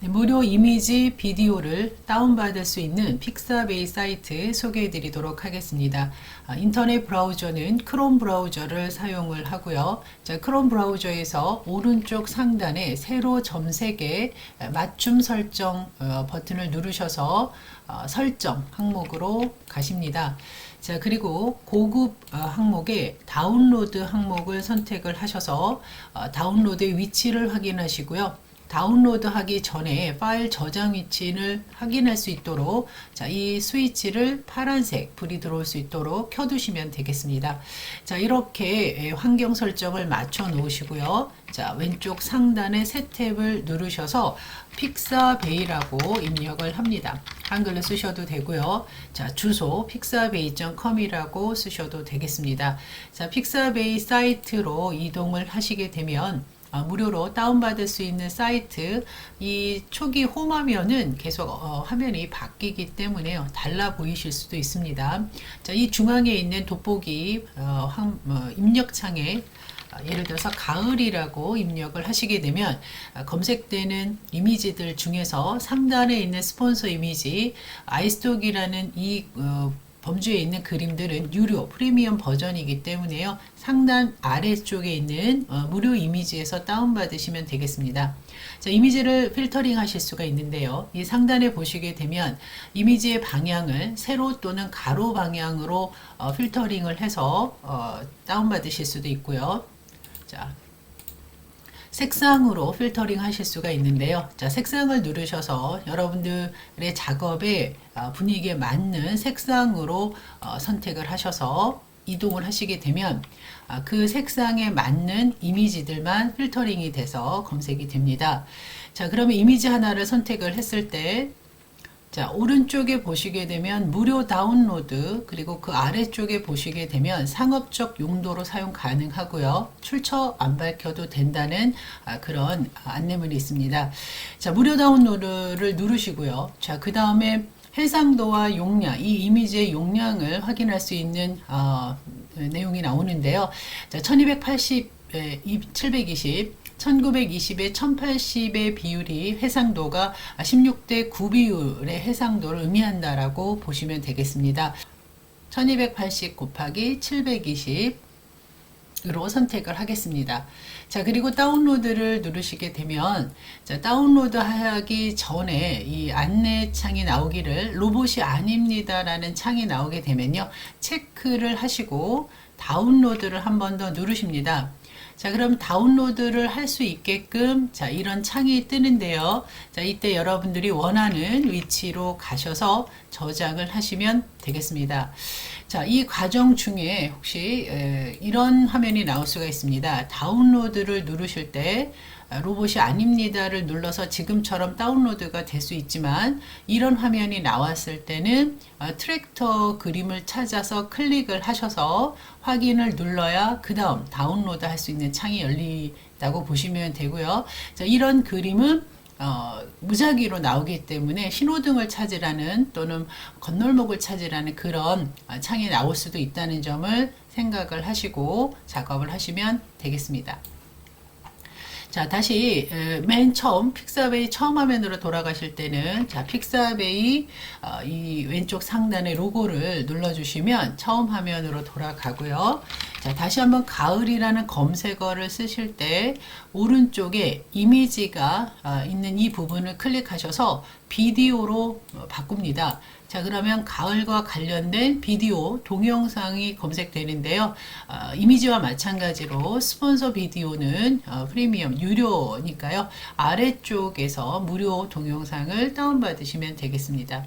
네, 무료 이미지 비디오를 다운받을 수 있는 픽사베이 사이트 소개해 드리도록 하겠습니다. 아, 인터넷 브라우저는 크롬 브라우저를 사용을 하고요. 자, 크롬 브라우저에서 오른쪽 상단에 세로 점 3개 맞춤 설정 어, 버튼을 누르셔서 어, 설정 항목으로 가십니다. 자, 그리고 고급 어, 항목에 다운로드 항목을 선택을 하셔서 어, 다운로드의 위치를 확인하시고요. 다운로드 하기 전에 파일 저장 위치를 확인할 수 있도록 자, 이 스위치를 파란색 불이 들어올 수 있도록 켜두시면 되겠습니다. 자, 이렇게 예, 환경 설정을 맞춰 놓으시고요. 자, 왼쪽 상단에 새 탭을 누르셔서 픽사베이라고 입력을 합니다. 한글로 쓰셔도 되고요. 자, 주소 픽사베이.com이라고 쓰셔도 되겠습니다. 자, 픽사베이 사이트로 이동을 하시게 되면 어, 무료로 다운받을 수 있는 사이트 이 초기 홈 화면은 계속 어, 화면이 바뀌기 때문에 달라 보이실 수도 있습니다. 자, 이 중앙에 있는 돋보기 어, 항, 어, 입력창에 어, 예를 들어서 가을이라고 입력을 하시게 되면 어, 검색되는 이미지들 중에서 상단에 있는 스폰서 이미지 아이스톡이라는 이 어, 범주에 있는 그림들은 유료 프리미엄 버전이기 때문에요. 상단 아래쪽에 있는 어, 무료 이미지에서 다운받으시면 되겠습니다. 자, 이미지를 필터링 하실 수가 있는데요. 이 상단에 보시게 되면 이미지의 방향을 세로 또는 가로 방향으로 어, 필터링을 해서 어, 다운받으실 수도 있고요. 자, 색상으로 필터링 하실 수가 있는데요. 자, 색상을 누르셔서 여러분들의 작업의 어, 분위기에 맞는 색상으로 어, 선택을 하셔서 이동을 하시게 되면 아, 그 색상에 맞는 이미지들만 필터링이 돼서 검색이 됩니다. 자, 그러면 이미지 하나를 선택을 했을 때 자, 오른쪽에 보시게 되면 무료 다운로드, 그리고 그 아래쪽에 보시게 되면 상업적 용도로 사용 가능하고요. 출처 안 밝혀도 된다는 아, 그런 안내문이 있습니다. 자, 무료 다운로드를 누르시고요. 자, 그 다음에 해상도와 용량, 이 이미지의 용량을 확인할 수 있는 어, 내용이 나오는데요. 자, 1280, 에, 720, 1920에 1080의 비율이 해상도가 16대 9 비율의 해상도를 의미한다라고 보시면 되겠습니다. 1280 곱하기 720 으로 선택을 하겠습니다. 자, 그리고 다운로드를 누르시게 되면, 자, 다운로드 하기 전에 이 안내 창이 나오기를 로봇이 아닙니다라는 창이 나오게 되면요. 체크를 하시고 다운로드를 한 번 더 누르십니다. 자, 그럼 다운로드를 할 수 있게끔 자, 이런 창이 뜨는데요. 자, 이때 여러분들이 원하는 위치로 가셔서 저장을 하시면 되겠습니다. 자, 이 과정 중에 혹시 에, 이런 화면이 나올 수가 있습니다. 다운로드를 누르실 때 아, 로봇이 아닙니다를 눌러서 지금처럼 다운로드가 될 수 있지만 이런 화면이 나왔을 때는 아, 트랙터 그림을 찾아서 클릭을 하셔서 확인을 눌러야 그 다음 다운로드 할 수 있는 창이 열리다고 보시면 되고요. 자, 이런 그림은 어, 무작위로 나오기 때문에 신호등을 찾으라는 또는 건널목을 찾으라는 그런 어, 창이 나올 수도 있다는 점을 생각을 하시고 작업을 하시면 되겠습니다. 자, 다시 맨 처음 픽사베이 처음 화면으로 돌아가실 때는 자, 픽사베이 어, 이 왼쪽 상단의 로고를 눌러 주시면 처음 화면으로 돌아가고요. 자, 다시 한번 가을이라는 검색어를 쓰실 때 오른쪽에 이미지가 어, 있는 이 부분을 클릭하셔서 비디오로 어, 바꿉니다. 자, 그러면 가을과 관련된 비디오, 동영상이 검색되는데요. 어, 이미지와 마찬가지로 스폰서 비디오는 어, 프리미엄 유료니까요. 아래쪽에서 무료 동영상을 다운받으시면 되겠습니다.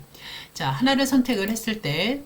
자, 하나를 선택을 했을 때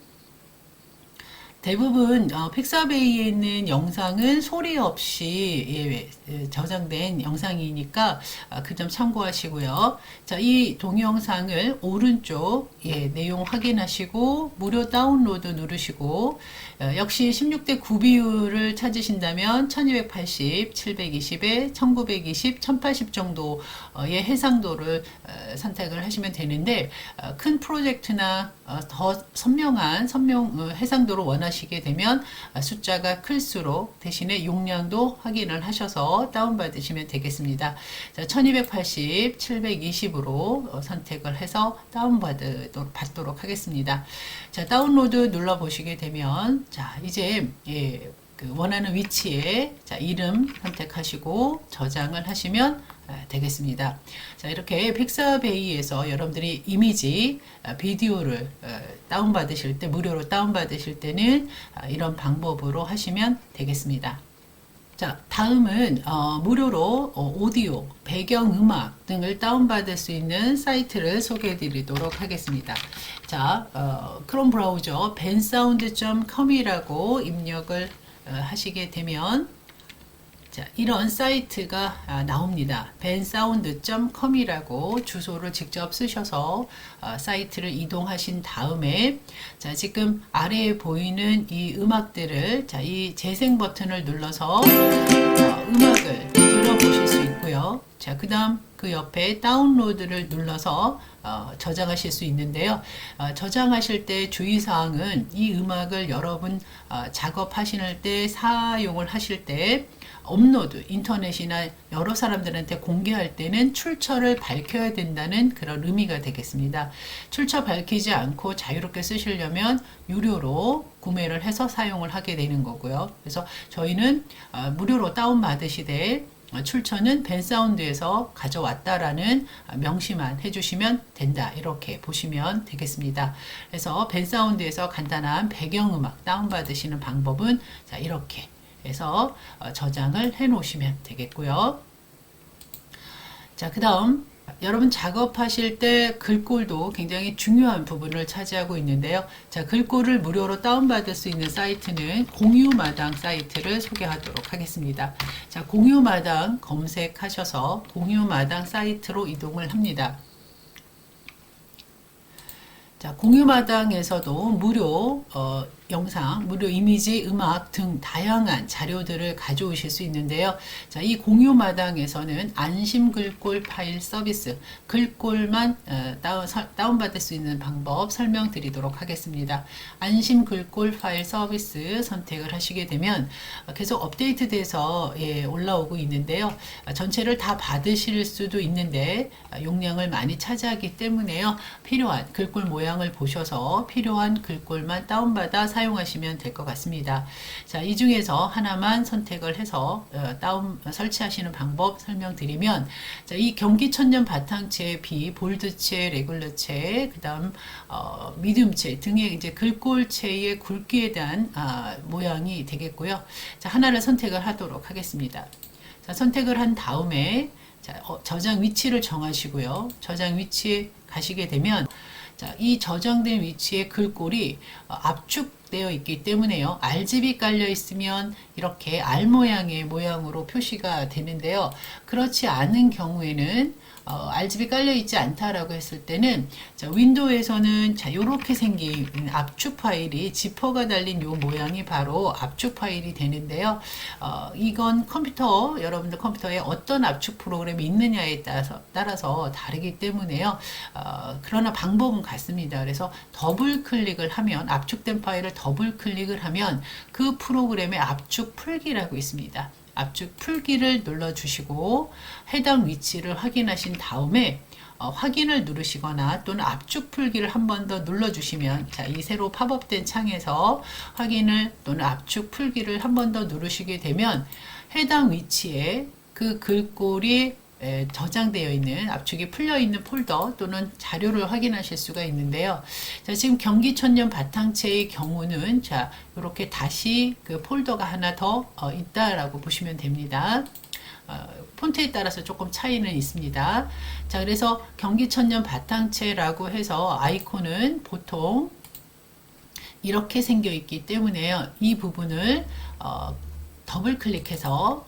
대부분 어, 픽사베이에 있는 영상은 소리 없이 예, 예, 저장된 영상이니까 아, 그점 참고하시고요. 자, 이 동영상을 오른쪽 예, 내용 확인하시고 무료 다운로드 누르시고 어, 역시 16대 9 비율을 찾으신다면 1280, 720에 1920, 1080 정도의 해상도를 어, 선택을 하시면 되는데 어, 큰 프로젝트나 어, 더 선명한 선명 어, 해상도를 원하시 하시게 되면 아, 숫자가 클수록 대신에 용량도 확인을 하셔서 다운받으시면 되겠습니다. 자, 1280, 720으로 선택을 해서 다운받도록 받도록 하겠습니다. 자, 다운로드 눌러 보시게 되면 자, 이제 예, 그 원하는 위치에 자, 이름 선택하시고 저장을 하시면 아, 되겠습니다. 자, 이렇게 픽사베이에서 여러분들이 이미지, 아, 비디오를 어, 다운받으실 때, 무료로 다운받으실 때는 아, 이런 방법으로 하시면 되겠습니다. 자, 다음은 어, 무료로 어, 오디오, 배경음악 등을 다운받을 수 있는 사이트를 소개해 드리도록 하겠습니다. 자, 어, 크롬 브라우저 bensound.com이라고 입력을 어, 하시게 되면 자, 이런 사이트가 아, 나옵니다. bensound.com이라고 주소를 직접 쓰셔서 어, 사이트를 이동하신 다음에 자, 지금 아래에 보이는 이 음악들을 자, 이 재생 버튼을 눌러서 어, 음악을 들어보실 수 있고요. 자, 그다음 그 옆에 다운로드를 눌러서 어, 저장하실 수 있는데요. 어, 저장하실 때 주의사항은 이 음악을 여러분 어, 작업하실 때 사용을 하실 때 업로드 인터넷이나 여러 사람들한테 공개할 때는 출처를 밝혀야 된다는 그런 의미가 되겠습니다. 출처 밝히지 않고 자유롭게 쓰시려면 유료로 구매를 해서 사용을 하게 되는 거고요. 그래서 저희는 어, 무료로 다운 받으시되 어, 출처는 벤사운드에서 가져왔다라는 명시만 해주시면 된다. 이렇게 보시면 되겠습니다. 그래서 벤사운드에서 간단한 배경음악 다운받으시는 방법은 자, 이렇게 해서 어, 저장을 해 놓으시면 되겠고요. 자, 그 다음 여러분 작업하실 때 글꼴도 굉장히 중요한 부분을 차지하고 있는데요. 자, 글꼴을 무료로 다운받을 수 있는 사이트는 공유마당 사이트를 소개하도록 하겠습니다. 자, 공유마당 검색하셔서 공유마당 사이트로 이동을 합니다. 자, 공유마당에서도 무료 어, 영상, 무료 이미지, 음악 등 다양한 자료들을 가져오실 수 있는데요. 자, 이 공유 마당에서는 안심 글꼴 파일 서비스, 글꼴만 어, 다운, 다운받을 수 있는 방법 설명드리도록 하겠습니다. 안심 글꼴 파일 서비스 선택을 하시게 되면 계속 업데이트돼서 예, 올라오고 있는데요. 전체를 다 받으실 수도 있는데 용량을 많이 차지하기 때문에요. 필요한 글꼴 모양을 보셔서 필요한 글꼴만 다운받아 사용하시면 될 것 같습니다. 자, 이 중에서 하나만 선택을 해서 어, 다운 설치하시는 방법 설명드리면 자, 이 경기 천년 바탕체, 비, 볼드체, 레귤러체, 그다음 어, 미디움체 등의 이제 글꼴체의 굵기에 대한 아, 모양이 되겠고요. 자, 하나를 선택을 하도록 하겠습니다. 자, 선택을 한 다음에 자, 어, 저장 위치를 정하시고요. 저장 위치에 가시게 되면 자, 이 저장된 위치의 글꼴이 어, 압축되어 있기 때문에요. RGB 깔려 있으면 이렇게 알 모양의 모양으로 표시가 되는데요. 그렇지 않은 경우에는 어, RGB 깔려 있지 않다라고 했을 때는 자, 윈도우에서는 자 이렇게 생긴 압축 파일이 지퍼가 달린 요 모양이 바로 압축 파일이 되는데요. 어, 이건 컴퓨터 여러분들 컴퓨터에 어떤 압축 프로그램이 있느냐에 따라서 따라서 다르기 때문에요. 어, 그러나 방법은 같습니다. 그래서 더블 클릭을 하면 압축된 파일을 더블 클릭을 하면 그 프로그램의 압축 풀기라고 있습니다. 압축 풀기를 눌러주시고 해당 위치를 확인하신 다음에 어, 확인을 누르시거나 또는 압축 풀기를 한 번 더 눌러주시면 자, 이 새로 팝업된 창에서 확인을 또는 압축 풀기를 한 번 더 누르시게 되면 해당 위치에 그 글꼴이 에, 저장되어 있는 압축이 풀려 있는 폴더 또는 자료를 확인하실 수가 있는데요. 자, 지금 경기천년 바탕체의 경우는 자, 이렇게 다시 그 폴더가 하나 더 어, 있다라고 보시면 됩니다. 어, 폰트에 따라서 조금 차이는 있습니다. 자, 그래서 경기천년 바탕체라고 해서 아이콘은 보통 이렇게 생겨 있기 때문에요. 이 부분을 어, 더블 클릭해서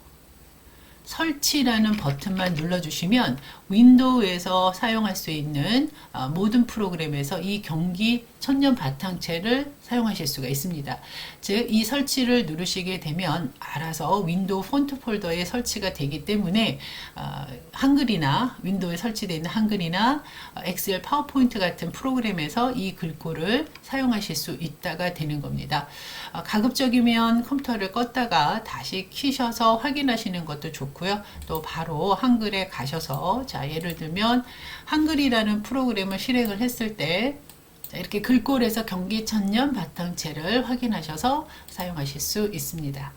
설치라는 버튼만 눌러주시면 윈도우에서 사용할 수 있는 어, 모든 프로그램에서 이 경기 천년 바탕체를 사용하실 수가 있습니다. 즉, 이 설치를 누르시게 되면 알아서 윈도우 폰트 폴더에 설치가 되기 때문에 어, 한글이나 윈도우에 설치되어 있는 한글이나 어, 엑셀 파워포인트 같은 프로그램에서 이 글꼴을 사용하실 수 있다가 되는 겁니다. 어, 가급적이면 컴퓨터를 껐다가 다시 키셔서 확인하시는 것도 좋고 요. 또 바로 한글에 가셔서 자 예를 들면 한글이라는 프로그램을 실행을 했을 때 자, 이렇게 글꼴에서 경기 천년 바탕체를 확인하셔서 사용하실 수 있습니다.